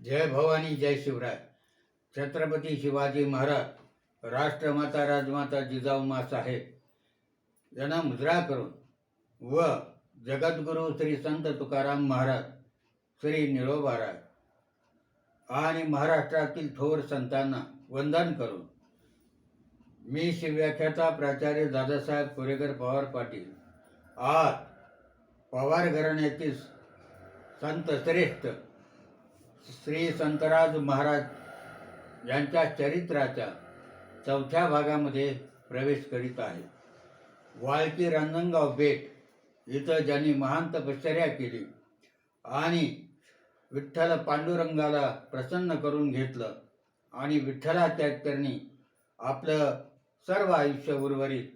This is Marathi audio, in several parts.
जय भवानी जय शिवराय. छत्रपती शिवाजी महाराज राष्ट्रमाता राजमाता जिजाऊ साहेब यांना मुजरा करून व जगद्गुरू श्री संत तुकाराम महाराज श्री निळोबाराय आणि महाराष्ट्रातील थोर संतांना वंदन करून मी शिवव्याख्याता प्राचार्य दादासाहेब कोरेकर पवार पाटील आज पवार घराण्यातील संत श्रेष्ठ श्री संतराज महाराज यांच्या चरित्राच्या चौथ्या भागामध्ये प्रवेश करीत आहे वाळकी रांजणगाव बेट इथं ज्यांनी महान तपश्चर्या केली आणि विठ्ठल पांडुरंगाला प्रसन्न करून घेतलं आणि विठ्ठलाच्या त्यांनी आपलं सर्व आयुष्य उर्वरित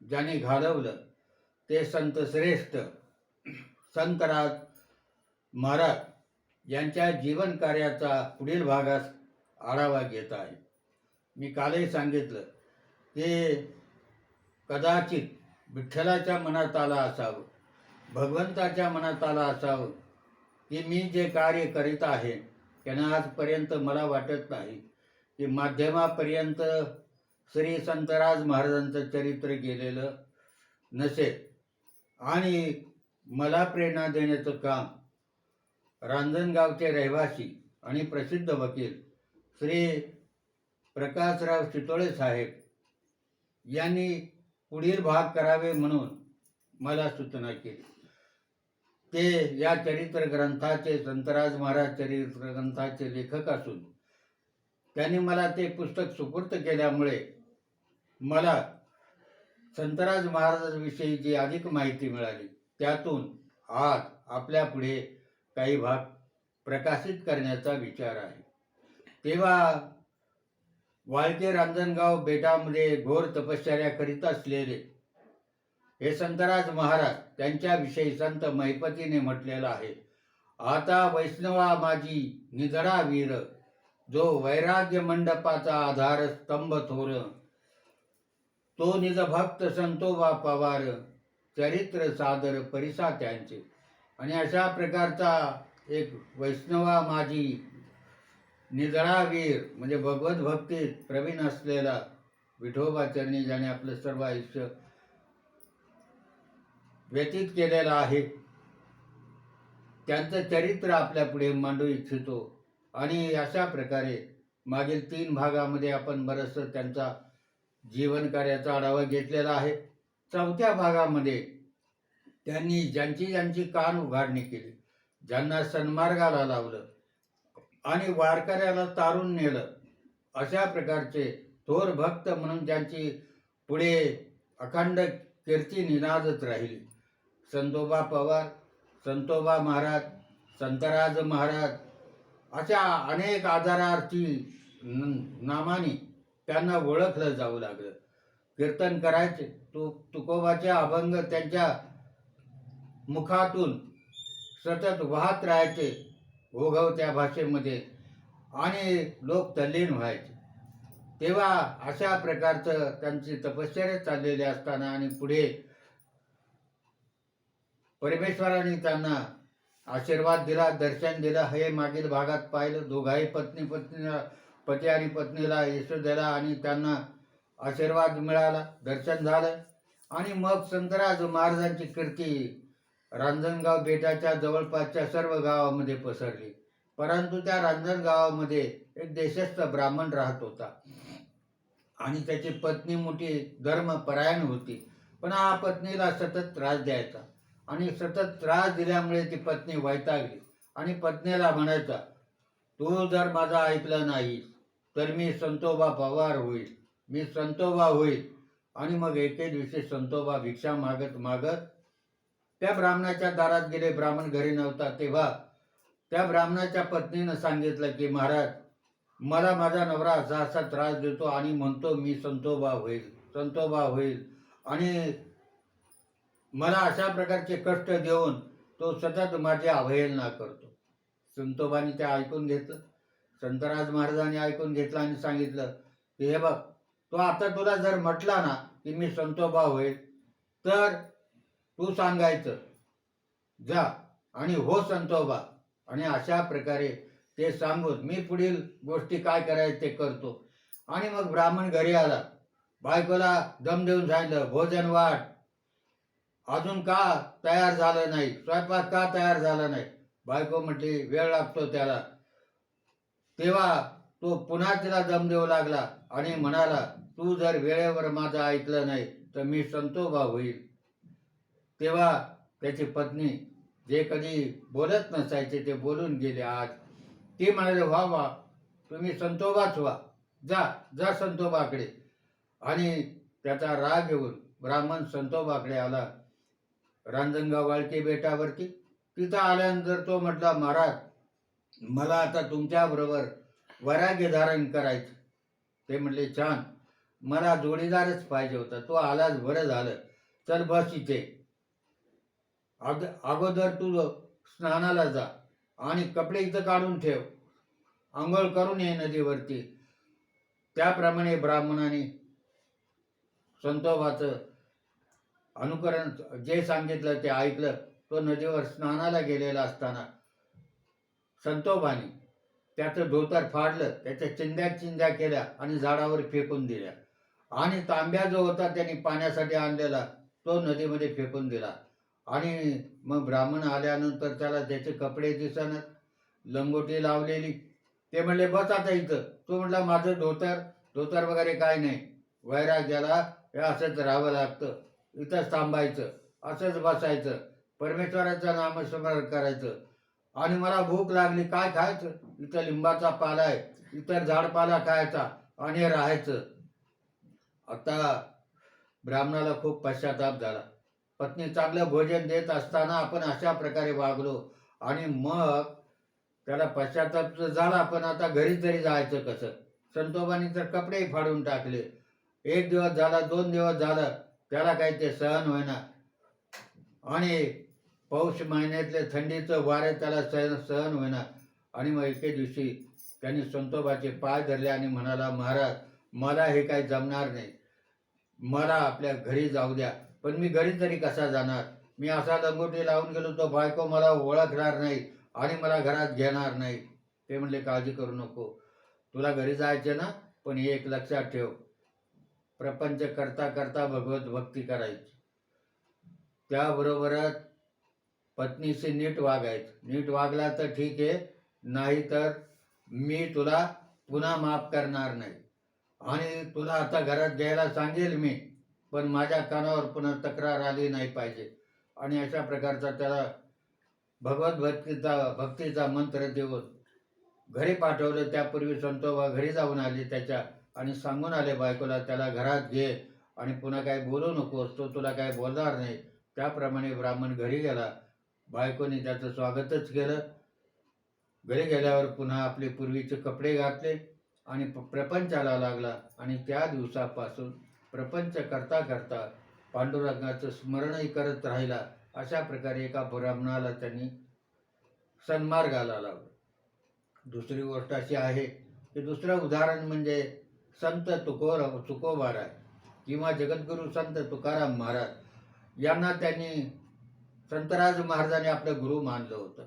ज्यांनी घालवलं ते संत श्रेष्ठ संतराज महाराज यांच्या जीवन कार्याचा पुढील भागास आढावा घेत आहे. मी कालही सांगितलं की कदाचित विठ्ठलाच्या मनात आला असावं भगवंताच्या मनात आला असावं की मी जे कार्य करीत आहे त्यांना आजपर्यंत मला वाटत नाही की माध्यमापर्यंत श्री संतराज महाराजांचं चरित्र गेलेलं नसेल. आणि मला प्रेरणा देण्याचं काम रांजणगावचे रहिवासी आणि प्रसिद्ध वकील श्री प्रकाशराव चितोळे साहेब यांनी पुढील भाग करावे म्हणून मला सूचना केली. ते या चरित्र ग्रंथाचे संतराज महाराज चरित्र ग्रंथाचे लेखक असून त्यांनी मला ते पुस्तक सुपूर्त केल्यामुळे मला संतराज महाराजांविषयी जी अधिक माहिती मिळाली त्यातून आज आपल्यापुढे काही भाग प्रकाशित करण्याचा विचार आहे. तेव्हा वाळके रांजणगाव बेटामध्ये घोर तपश्चर्या करीत असलेले हे संतराज महाराज त्यांच्याविषयी संत महिपतीने म्हटलेलं आहे. आता वैष्णवा माझी निधडा वीर जो वैराग्य मंडपाचा आधार स्तंभ थोर तो निज भक्त संतोबा पवार चरित्र सादर परिसा त्यांचे. आणि अशा प्रकारचा एक वैष्णवा माझी निधळावीर म्हणजे भगवत भक्तीत प्रवीण असलेला विठोबाचरणी ज्याने आपलं सर्व आयुष्य व्यतीत केलेलं आहे त्यांचं चरित्र आपल्या पुढे मांडू इच्छितो. आणि अशा प्रकारे मागील तीन भागामध्ये आपण बरंचसं त्यांचा जीवन कार्याचा आढावा घेतलेला आहे. चौथ्या भागामध्ये त्यांनी ज्यांची ज्यांची कान उघाडणी केली ज्यांना सन्मार्गाला लावलं आणि वारकऱ्याला तारून नेलं अशा प्रकारचे थोर भक्त म्हणून ज्यांची पुढे अखंड कीर्ती निनादत राहिली. संतोबा पवार संतोबा महाराज संतराज महाराज अशा अनेक आजारार्थी नामानी नामाने त्यांना ओळखलं जाऊ लागलं. कीर्तन करायचे तु तुकोबाचे अभंग त्यांच्या मुखातून सतत वाहत राहायचे ओघवत्या भाषेमध्ये आणि लोक तल्लीन व्हायचे. तेव्हा अशा प्रकारचं त्यांची तपश्चर्या चाललेली असताना आणि पुढे परमेश्वराने त्यांना आशीर्वाद दिला दर्शन दिलं हे मागील भागात पाहिलं दोघाही पत्नी पत्नीला पती आणि पत्नीला यशोदेला आणि त्यांना आशीर्वाद मिळाला दर्शन झालं. आणि मग संतराज महाराजांची कीर्ती रांजणगाव बेटाच्या जवळपासच्या सर्व गावामध्ये पसरली. परंतु त्या रांजणगावामध्ये एक देशस्थ ब्राह्मण राहत होता. आणि त्याची पत्नी मोठी धर्मपरायण होती. पण हा पत्नीला सतत त्रास द्यायचा. आणि सतत त्रास दिल्यामुळे ती पत्नी वैतागली. आणि पत्नीला म्हणायचा तू जर माझा ऐकलं नाही तर मी संतोबा पवार होईल. मी संतोबा होईल. आणि मग एके दिवशी संतोबा भिक्षा मागत मागत त्या ब्राह्मणाच्या दारात गेले. ब्राह्मण घरी नव्हता. तेव्हा त्या ब्राह्मणाच्या पत्नीनं सांगितलं की महाराज मला माझा नवरा असा असा त्रास देतो आणि म्हणतो मी संतोबा होईल संतोबा होईल. आणि मला अशा प्रकारचे कष्ट देऊन तो सतत माझी अवहेलना करतो. संतोबाने ते ऐकून घेतलं. संतराज महाराजांनी ऐकून घेतलं आणि सांगितलं की हे बघ तो आता तुला जर म्हटला ना की मी संतोबा होईल तर तू सांगायचं. जा आणि हो संतोबा आणि अशा प्रकारे ते सांगून मी पुढील गोष्टी काय करायचं ते करतो. आणि मग ब्राह्मण घरी आला. बायकोला दम देऊन सांगितलं भोजन वाट अजून का तयार झालं नाही? स्वयंपाक का तयार झाला नाही? बायको म्हटली वेळ लागतो त्याला. तेव्हा तो पुन्हा तिला दम देऊ लागला आणि म्हणाला तू जर वेळेवर माझं ऐकलं नाही तर मी संतोबा होईल. तेव्हा त्याची पत्नी जे कधी बोलत नसायचे ते बोलून गेले आज. ते म्हणाले व्हा वा तुम्ही संतोबाच व्हा. जा जा संतोबाकडे. आणि त्याचा राग घेऊन ब्राह्मण संतोबाकडे आला. रांजणगाव वाळके बेटावरती. तिथं आल्यानंतर तो म्हटला महाराज मला आता तुमच्याबरोबर बरोबर धारण करायचं. ते म्हटले छान. मला जोडीदारच पाहिजे होता. तो आलाच बरं झालं. चल बस इथे. अग अगोदर तू स्नानाला जा आणि कपडे इथं काढून ठेव. आंघोळ करून ये नदीवरती. त्याप्रमाणे ब्राह्मणाने संतोबाचं अनुकरण जे सांगितलं ते ऐकलं. तो नदीवर स्नानाला गेलेला असताना संतोबाने त्याचं धोतर फाडलं त्याच्या चिंध्या चिंध्या केल्या आणि झाडावर फेकून दिल्या. आणि तांब्या जो होता त्यांनी पाण्यासाठी आणलेला तो नदीमध्ये फेकून दिला. आणि मग ब्राह्मण आल्यानंतर त्याला त्याचे कपडे दिसणार लंगोटी लावलेली ते म्हणले बस आता इथं. तो म्हटला माझं धोतर धोतर वगैरे काय नाही. वैराग्याला हे असंच राहावं लागतं. इथंच थांबायचं. असंच बसायचं. परमेश्वराचं नामस्मरण करायचं. आणि मला भूक लागली. काय खायचं? इथं लिंबाचा पाला आहे. इतर झाडपाला खायचा. आणि राहायचं. आता ब्राह्मणाला खूप पश्चाताप झाला. पत्नी चांगलं भोजन देत असताना आपण अशा प्रकारे वागलो. आणि मग त्याला पश्चाताप झाला पण आता घरी तरी जायचं कसं? संतोबानी तर कपडेही फाडून टाकले. एक दिवस झाला दोन दिवस झालं त्याला काही ते सहन होईना. आणि पौष महिन्यातले थंडीचं वारे त्याला सहन सहन होईना. आणि मग एके दिवशी त्यांनी संतोबाचे पाय धरले आणि म्हणाला महाराज मला हे काही जमणार नाही. मला आपल्या घरी जाऊ द्या. पण मी घरी तरी कसा जाणार? मी असा लंगोटी लावून गेलो तो बायको मला ओळखणार नाही आणि मला घरात घेणार नाही. ते म्हणले काळजी करू नको. तुला घरी जायचे ना पण हे एक लक्षात ठेव. प्रपंच करता करता भगवत भक्ती करायची. त्याबरोबरच पत्नीशी नीट वागायचं. नीट वागला तर ठीक आहे नाही तर मी तुला पुन्हा माफ करणार नाही. आणि तुला आता घरात घ्यायला सांगेल मी पण माझ्या कानावर पुन्हा तक्रार आली नाही पाहिजे. आणि अशा प्रकारचा त्याला भगवत भक्तीचा भक्तीचा मंत्र देऊन घरी पाठवलं. त्यापूर्वी संतोबा घरी जाऊन आले त्याच्या आणि सांगून आले बायकोला त्याला घरात घे आणि पुन्हा काय बोलू नकोस तो तुला काय बोलणार नाही. त्याप्रमाणे ब्राह्मण घरी गेला. बायकोने त्याचं स्वागतच केलं. घरी गेल्यावर पुन्हा आपले पूर्वीचे कपडे घातले आणि प्रपंचाला लागला. आणि त्या दिवसापासून प्रपंच करता करता पांडुरंगाचं स्मरणही करत राहिला. अशा प्रकारे एका ब्राह्मणाला त्यांनी सन्मार्गाला लावलं. दुसरी गोष्ट अशी आहे की दुसरं उदाहरण म्हणजे संत तुकोर तुकोबाराय किंवा जगद्गुरू संत तुकाराम महाराज. यांना त्यांनी संतराज महाराजांनी आपलं गुरु मानलं होतं.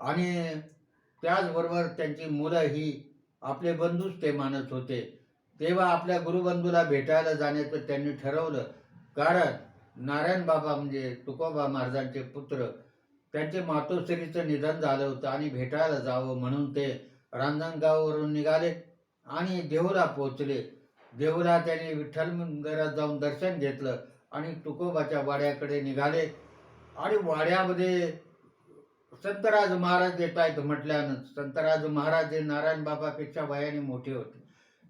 आणि त्याचबरोबर त्यांची मुलं ही आपले बंधूच ते मानत होते. तेव्हा आपल्या गुरुबंधूला भेटायला जाण्याचं त्यांनी ठरवलं. कारण नारायण बाबा म्हणजे तुकोबा महाराजांचे पुत्र त्यांचे मातोश्रीचं निधन झालं होतं आणि भेटायला जावं म्हणून ते रांजणगाववरून निघाले आणि देहूला पोचले देहूला त्यांनी विठ्ठल मंदिरात जाऊन दर्शन घेतलं आणि तुकोबाच्या वाड्याकडे निघाले. आणि वाड्यामध्ये संतराज महाराज येत आहेत म्हटल्यानं संतराज महाराज हे नारायण बाबापेक्षा वयाने मोठे होते.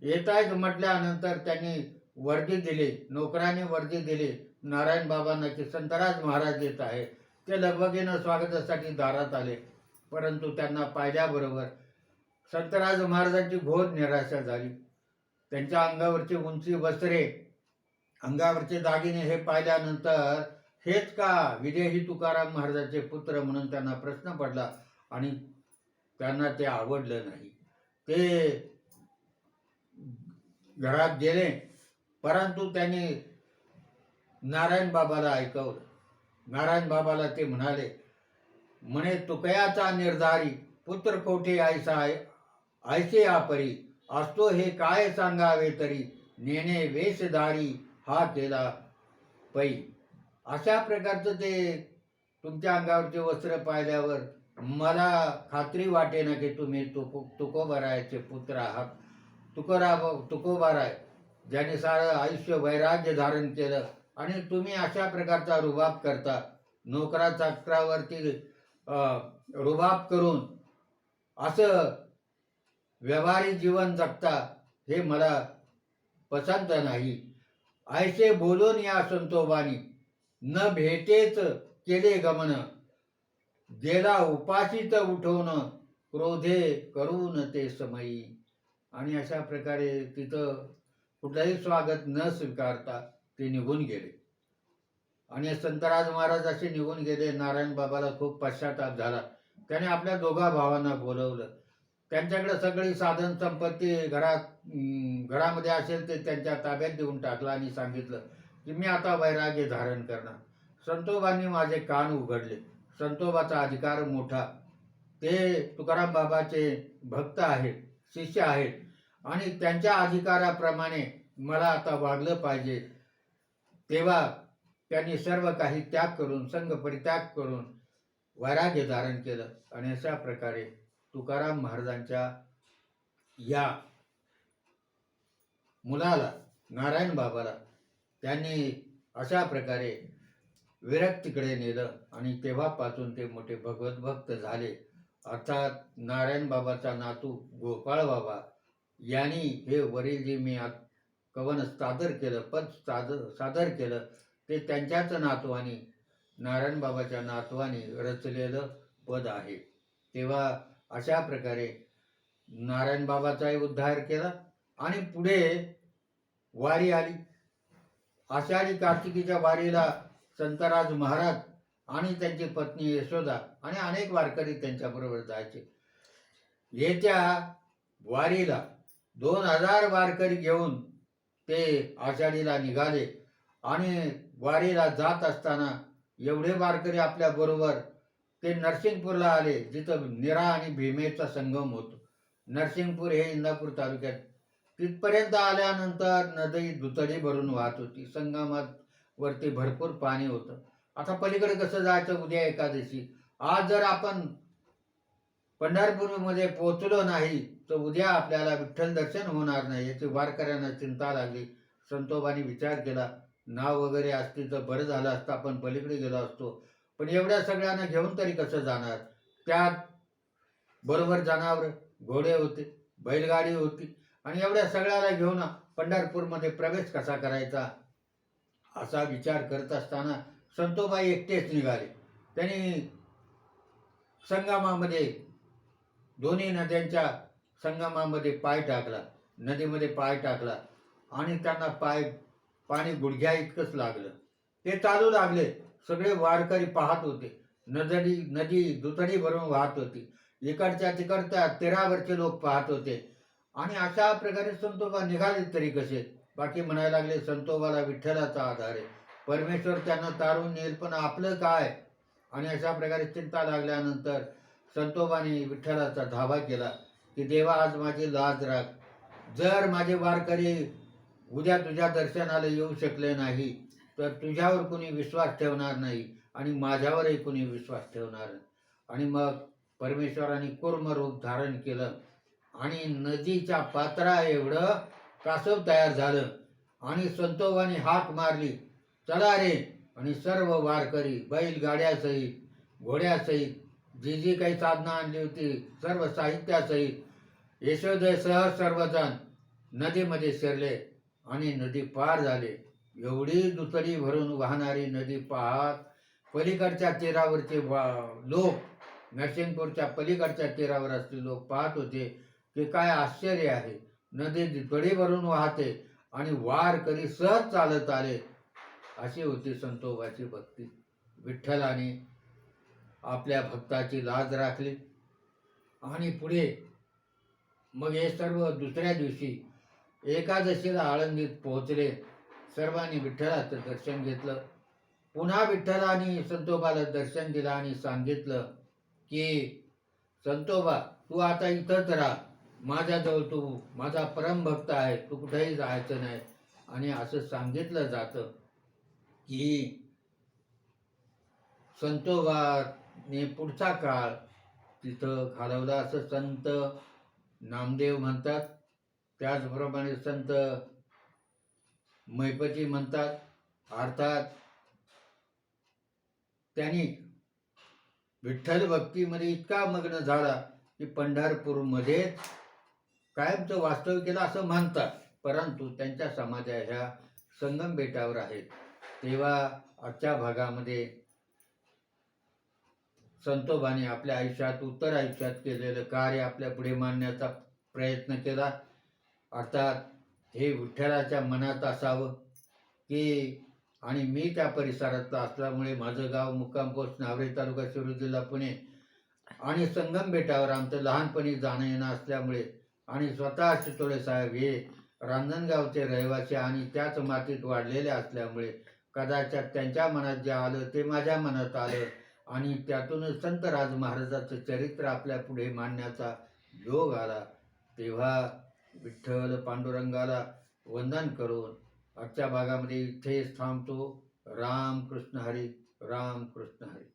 येत आहेत म्हटल्यानंतर त्यांनी वर्दी दिली नोकरांनी वर्दी दिली. नारायण बाबांना की संतराज महाराज येत आहे. ते लगबगीनं स्वागतासाठी दारात आले. परंतु त्यांना पाहिल्याबरोबर संतराज महाराजांची घोर निराशा झाली. त्यांच्या अंगावरची उंची वस्त्रे अंगावरचे दागिने हे पाहिल्यानंतर हेच का विदेही तुकाराम महाराजांचे पुत्र? म्हणून त्यांना प्रश्न पडला आणि त्यांना ते आवडलं नाही. ते घरात गेले परंतु त्यांनी नारायण बाबाला ऐकवलं. नारायण बाबाला ते म्हणाले म्हणे तुकयाचा निर्धारी पुत्र कोठे आयसा आय आयसे आपरी असतो हे काय सांगावे तरी नेणे वेशधारी हा केला पै. अशा प्रकारचं ते तुमच्या अंगावरचे वस्त्र पाहिल्यावर मला खात्री वाटेना की तुम्ही तुको तुकोबरायचे पुत्र आहात. तुकाराम तुकोबाराय ज्याने सारं आयुष्य वैराग्य धारण केलं आणि तुम्ही अशा प्रकारचा रुबाब करता नोकरा चाकरावरती रुबाब करून असं व्यवहारिक जीवन जगता हे मला पसंत नाही. ऐसे बोलून या संतोबानी न भेटेच केले गमन गेला उपाशीत उठवणं क्रोधे करून ते समयी. आणि अशा प्रकारे तिथं कुठलंही स्वागत न स्वीकारता ते निघून गेले. आणि संतराज महाराज असे निघून गेले. नारायण बाबाला खूप पश्चाताप झाला. त्याने आपल्या दोघा भावांना बोलवलं. त्यांच्याकडे सगळी साधन संपत्ती घरात घरामध्ये असेल ते त्यांच्या ताब्यात देऊन टाकलं आणि सांगितलं की मी आता वैराग्य धारण करणार. संतोबांनी माझे कान उघडले. संतोबाचा अधिकार मोठा. ते तुकाराम बाबाचे भक्त आहेत शिष्य आहेत. आणि त्यांच्या अधिकाराप्रमाणे मला आता वागलं पाहिजे. तेव्हा त्यांनी सर्व काही त्याग करून संघ परित्याग करून वैराग्य धारण केलं. आणि अशा प्रकारे तुकाराम महाराजांच्या या मुलाला नारायण बाबाला त्यांनी अशा प्रकारे विरक्तीकडे नेलं. आणि तेव्हापासून ते मोठे भगवत भक्त झाले. अर्थात नारायण बाबाचा नातू गोपाळ बाबा यांनी हे वरील जे मी आ कवन सादर केलं पद सादर सादर केलं ते त्यांच्याच नातवानी नारायण बाबाच्या नातवानी रचलेलं पद आहे. तेव्हा अशा प्रकारे नारायण बाबाचाही उद्धार केला आणि पुढे वारी आली. आषाढी कार्तिकीच्या वारीला संतराज महाराज आणि त्यांची पत्नी यशोदा आणि अनेक वारकरी त्यांच्याबरोबर जायचे. येत्या वारीला दोन हजार वारकरी घेऊन ते आषाढीला निघाले आणि वारीला जात असताना एवढे वारकरी आपल्या बरोबर ते नरसिंगपूरला आले जिथं निरा आणि भीमेचा संगम होतो. नरसिंगपूर हे इंदापूर तालुक्यात तिथपर्यंत आल्यानंतर नदी दुतडी भरून वाहत होती. संगमात वरती भरपूर पाणी होतं. आता पलीकडे कसं जायचं उद्या एकादशी? आज जर आपण पंढरपूरमध्ये पोचलो नाही तर उद्या आपल्याला विठ्ठल दर्शन होणार नाही याची वारकऱ्यांना चिंता लागली. संतोबाने विचार केला नाव वगैरे असतील तर बरं झालं असतं आपण पलीकडे गेलो असतो. पण एवढ्या सगळ्यांना घेऊन तरी कसं जाणार? त्यात बरोबर जनावर घोडे होते बैलगाडी होती. आणि एवढ्या सगळ्याला घेऊन पंढरपूरमध्ये प्रवेश कसा करायचा? असा विचार करत असताना संतोबाई एकटेच निघाले. त्यांनी संगमामध्ये दोन्ही नद्यांच्या संगमामध्ये पाय टाकला नदीमध्ये पाय टाकला आणि त्यांना पाय पाणी गुडघ्या इतकंच लागलं. ते चालू लागले. सगळे वारकरी पाहत होते. नदी नदी दुतडी भरून वाहत होती. इकडच्या तिकडच्या तीरावरचे लोक पाहत होते. आणि अशा प्रकारे संतोबा निघाले तरी कसे? बाकी म्हणायला लागले संतोबाला विठ्ठलाचा आधार आहे. परमेश्वर त्यांना तारून नेल पण आपलं काय? आणि अशा प्रकारे चिंता लागल्यानंतर संतोबाने विठ्ठलाचा धावा केला. की देवा आज माझी लाज राख. जर माझे वारकरी उद्या तुझ्या दर्शनाला येऊ शकले नाही तर तुझ्यावर कुणी विश्वास ठेवणार नाही आणि माझ्यावरही कुणी विश्वास ठेवणार आणि मग परमेश्वराने कुर्म रूप धारण केलं आणि नदीच्या पात्रा एवढं कासव तयार झालं आणि संतोबाने हाक मारली चला रे. आणि सर्व वारकरी बैलगाड्यासहित घोड्यासहित जी जी काही साधनं आणली होती सर्व साहित्यासहित यशोदयसह सर्वजण नदीमध्ये शिरले आणि नदी पार झाले. एवढी दुतडी भरून वाहणारी नदी पाहत पलीकडच्या तीरावरचे वा- लोक नरसिंगपूरच्या पलीकडच्या तीरावर असले लोक पाहत होते की काय आश्चर्य आहे. नदी दुतडी भरून वाहते आणि वार करी सहज चालत आले. अशी होती संतोबाची भक्ती. विठ्ठलाने आपल्या भक्ताची लाज राखली आणि पुढे मग हे सर्व दुसऱ्या दिवशी एकादशीला आळंदीत पोहोचले. सर्वांनी विठ्ठलाचं दर्शन घेतलं. पुन्हा विठ्ठलाने संतोबाला दर्शन दिलं आणि सांगितलं की संतोबा तू आता इथंच राहा. माझ्याजवळ तू माझा परमभक्त आहे. तू कुठेही जायचं नाही. आणि असं सांगितलं जातं की संतोबाने पुढचा काळ तिथं घालवला असं संत नामदेव म्हणतात. त्याचप्रमाणे संत मैपती म्हणतात. अर्थात त्यांनी विठ्ठल भक्तीमध्ये इतका मग्न झाला की पंढरपूरमध्येच कायमचं वास्तव्य केलं असं म्हणतात. परंतु त्यांच्या समाध्या ह्या संगम बेटावर आहेत. तेव्हा आजच्या भागामध्ये संतोबाने आपल्या आयुष्यात उत्तर आयुष्यात केलेलं कार्य आपल्या पुढे मांडण्याचा प्रयत्न केला. अर्थात हे विठ्ठलाच्या मनात असावं की आणि मी त्या परिसरातला असल्यामुळे माझं गाव मुक्काम पोस्ट नावरे तालुका शिरूर जिल्हा पुणे आणि संगम बेटावर आमचं लहानपणी जाणं येणं असल्यामुळे आणि स्वतः चितोळे साहेब हे रांजणगावचे रहिवासी आणि त्याच मातीत वाढलेले असल्यामुळे कदाचित त्यांच्या मनात जे आलं ते माझ्या मनात आलं. आणि त्यातूनच संत राज महाराजाचं चरित्र आपल्या पुढे मांडण्याचा योग आला. तेव्हा विठ्ठल पांडुरंगाला वंदन करून आजच्या भागामध्ये इथेच थांबतो. राम कृष्ण हरी राम कृष्ण हरी.